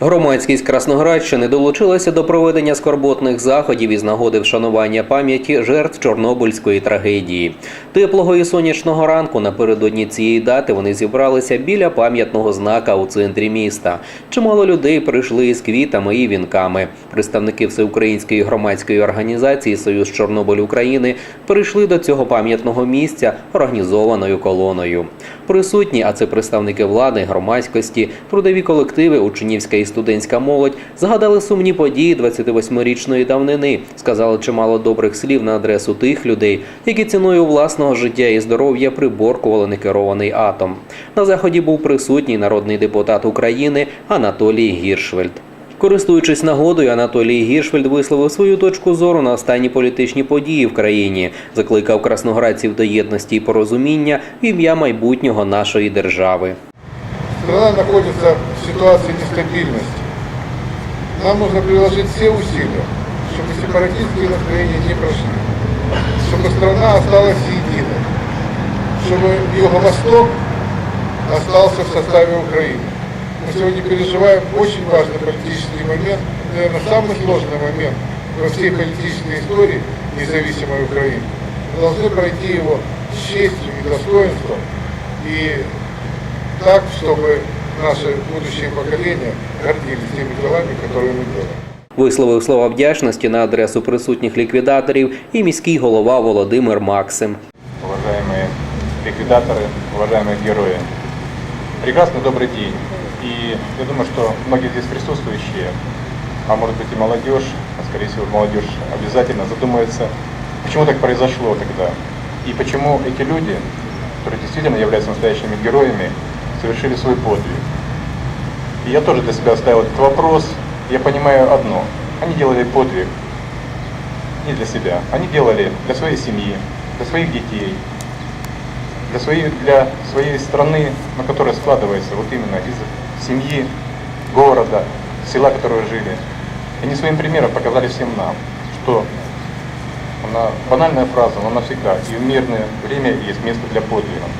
Громадськість Красноградщини долучилася до проведення скорботних заходів із нагоди вшанування пам'яті жертв Чорнобильської трагедії. Теплого і сонячного ранку напередодні цієї дати вони зібралися біля пам'ятного знака у центрі міста. Чимало людей прийшли із квітами і вінками. Представники всеукраїнської громадської організації Союз Чорнобиль України прийшли до цього пам'ятного місця організованою колоною. Присутні, а це представники влади, громадськості, трудові колективи, учнівська студентська молодь згадали сумні події 28-річної давнини, сказали чимало добрих слів на адресу тих людей, які ціною власного життя і здоров'я приборкували некерований атом. На заході був присутній народний депутат України Анатолій Гіршвельд. Користуючись нагодою, Анатолій Гіршфельд висловив свою точку зору на останні політичні події в країні, закликав красноградців до єдності і порозуміння в ім'я майбутнього нашої держави. Страна находится в ситуации нестабильности. Нам нужно приложить все усилия, чтобы сепаратистские настроения не прошли, чтобы страна осталась единой, чтобы Юго-Восток остался в составе Украины. Мы сегодня переживаем очень важный политический момент, наверное, самый сложный момент во всей политической истории независимой Украины. Мы должны пройти его с честью и достоинством и так, чтобы наши будущие поколения гордились теми делами, которые мы делаем. Висловив слова вдячності на адресу присутніх ліквідаторів і міський голова Володимир Максим. уважаемые ликвидаторы, уважаемые герои. Прекрасный добрый день. И я думаю, что многие здесь присутствующие, а может быть и молодежь, а скорее всего молодежь обязательно задумается, почему так произошло тогда. И почему эти люди, которые действительно являются настоящими героями, совершили свой подвиг. И я тоже для себя ставил этот вопрос. Я понимаю одно. Они делали подвиг не для себя. Они делали для своей семьи, для своих детей, для своей, для своей страны, на которая складывается вот именно из семьи, города, села, в котором жили. И они своим примером показали всем нам, что она, банальная фраза, но навсегда, и в мирное время есть место для подвигов.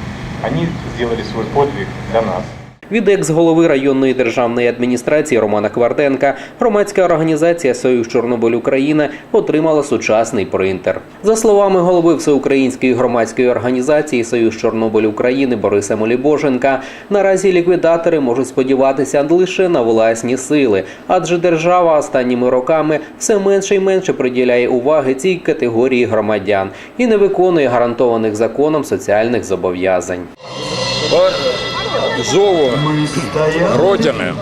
Они сделали свой подвиг для нас. Від екс-голови районної державної адміністрації Романа Квартенка громадська організація Союз Чорнобиль Україна отримала сучасний принтер. За словами голови Всеукраїнської громадської організації Союз Чорнобиль України Бориса Молібоженка, наразі ліквідатори можуть сподіватися лише на власні сили, адже держава останніми роками все менше і менше приділяє уваги цій категорії громадян і не виконує гарантованих законом соціальних зобов'язань. Зову Родины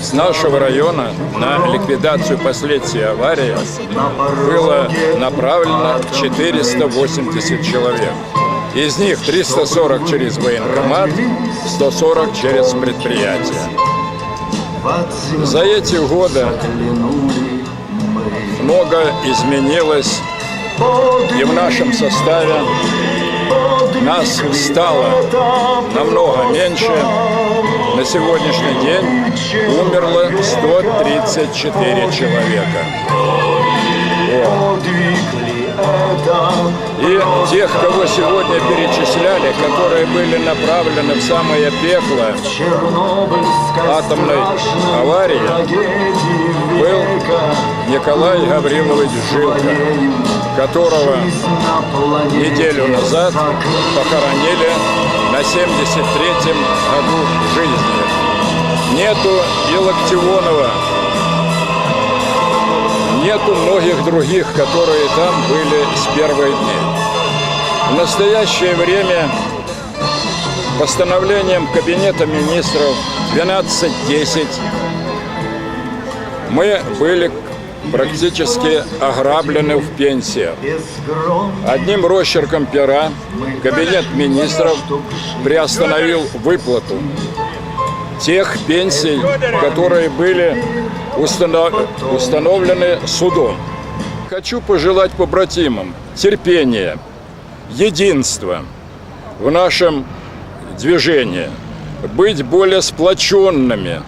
с нашего района на ликвидацию последствий аварии было направлено 480 человек. Из них 340 через военкомат, 140 через предприятие. За эти годы много изменилось и в нашем составе нас стало намного меньше. На сегодняшний день умерло 134 человека. И тех, кого сегодня перечисляли, которые были направлены в самое пекло атомной аварии, был Николай Гаврилович Жилко, которого неделю назад похоронили на 73-м году жизни. Нету и Локтионова, нету многих других, которые там были с первых дней. В настоящее время постановлением Кабинета министров 1210 мы были практически ограблены в пенсиях. Одним росчерком пера Кабинет министров приостановил выплату тех пенсий, которые были установ- установлены судом. Хочу пожелать побратимам терпения, единства в нашем движении, быть более сплоченными,